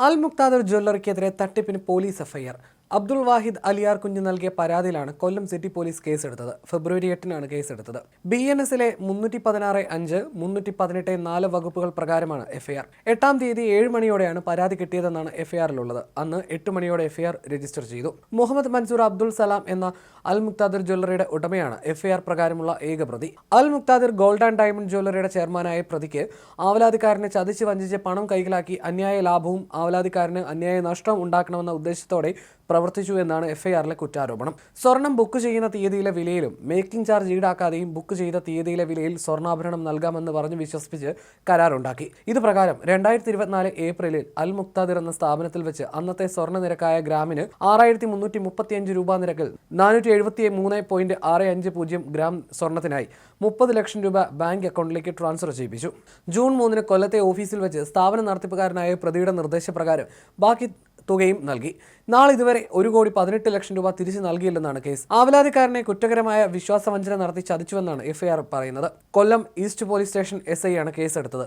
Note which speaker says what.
Speaker 1: അൽ മുക്താദർ ജ്വല്ലറിക്കെതിരെ തട്ടിപ്പിന് police FIR Abdul Wahid Aliyar Kunju നൽകിയ പരാതിയിലാണ് കൊല്ലം സിറ്റി പോലീസ് കേസെടുത്തത്. ഫെബ്രുവരി എട്ടിനാണ് കേസെടുത്തത്. ബി എൻ എസിലെ മുന്നൂറ്റി പതിനാറ് അഞ്ച് മുന്നൂറ്റി പതിനെട്ട് നാല് വകുപ്പുകൾ പ്രകാരമാണ് എഫ്ഐആർ. എട്ടാം തീയതി ഏഴ് മണിയോടെയാണ് പരാതി കിട്ടിയതെന്നാണ് എഫ്ഐആറിലുള്ളത്. അന്ന് എട്ട് മണിയോടെ എഫ്ഐആർ രജിസ്റ്റർ ചെയ്തു. മുഹമ്മദ് മൻസൂർ അബ്ദുൾ സലാം എന്ന അൽ മുക്താദിർ ജ്വല്ലറിയുടെ ഉടമയാണ് എഫ്ഐആർ പ്രകാരമുള്ള ഏക പ്രതി. Al Muktadir gold and diamond ജ്വല്ലറിയുടെ ചെയർമാനായ പ്രതിക്ക് ആവലാതിക്കാരനെ ചതിച്ച് വഞ്ചിച്ച് പണം കൈകളാക്കി അന്യായ ലാഭവും ആവലാതിക്കാരന് അന്യായ നഷ്ടവും ഉണ്ടാക്കണമെന്ന ഉദ്ദേശത്തോടെ പ്രവർത്തിച്ചു എന്നാണ് എഫ്ഐആറിലെ കുറ്റാരോപണം. സ്വർണം ബുക്ക് ചെയ്യുന്ന തീയതിയിലെ വിലയിലും മേക്കിംഗ് ചാർജ് ഈടാക്കാതെയും ബുക്ക് ചെയ്ത തീയതിയിലെ വിലയിൽ സ്വർണാഭരണം നൽകാമെന്ന് പറഞ്ഞ് വിശ്വസിപ്പിച്ച് കരാറുണ്ടാക്കി. ഇത് പ്രകാരം രണ്ടായിരത്തി ഇരുപത്തിനാല് ഏപ്രിലിൽ അൽ മുക്താദിർ എന്ന സ്ഥാപനത്തിൽ വെച്ച് അന്നത്തെ സ്വർണ നിരക്കായ ഗ്രാമിന് ആറായിരത്തി മുന്നൂറ്റി മുപ്പത്തിയഞ്ച് രൂപ നിരക്കിൽ നാനൂറ്റി എഴുപത്തി മൂന്ന് പോയിന്റ് ആറ് അഞ്ച് പൂജ്യം ഗ്രാം സ്വർണത്തിനായി മുപ്പത് ലക്ഷം രൂപ ബാങ്ക് അക്കൗണ്ടിലേക്ക് ട്രാൻസ്ഫർ ചെയ്യിപ്പിച്ചു. ജൂൺ മൂന്നിന് കൊല്ലത്തെ ഓഫീസിൽ വെച്ച് സ്ഥാപന നടത്തിപ്പുകാരനായ പ്രതിയുടെ നിർദ്ദേശപ്രകാരം ബാക്കി തുകയും നൽകി. നാളെ ഇതുവരെ ഒരു കോടി പതിനെട്ട് ലക്ഷം രൂപ തിരിച്ചു നൽകിയില്ലെന്നാണ് കേസ്. ആവലാതിക്കാരനെ കുറ്റകരമായ വിശ്വാസവഞ്ചന നടത്തി ചതിച്ചുവെന്നാണ് എഫ്ഐആർ പറയുന്നത്. Kollam east police station S I ആണ് കേസെടുത്തത്.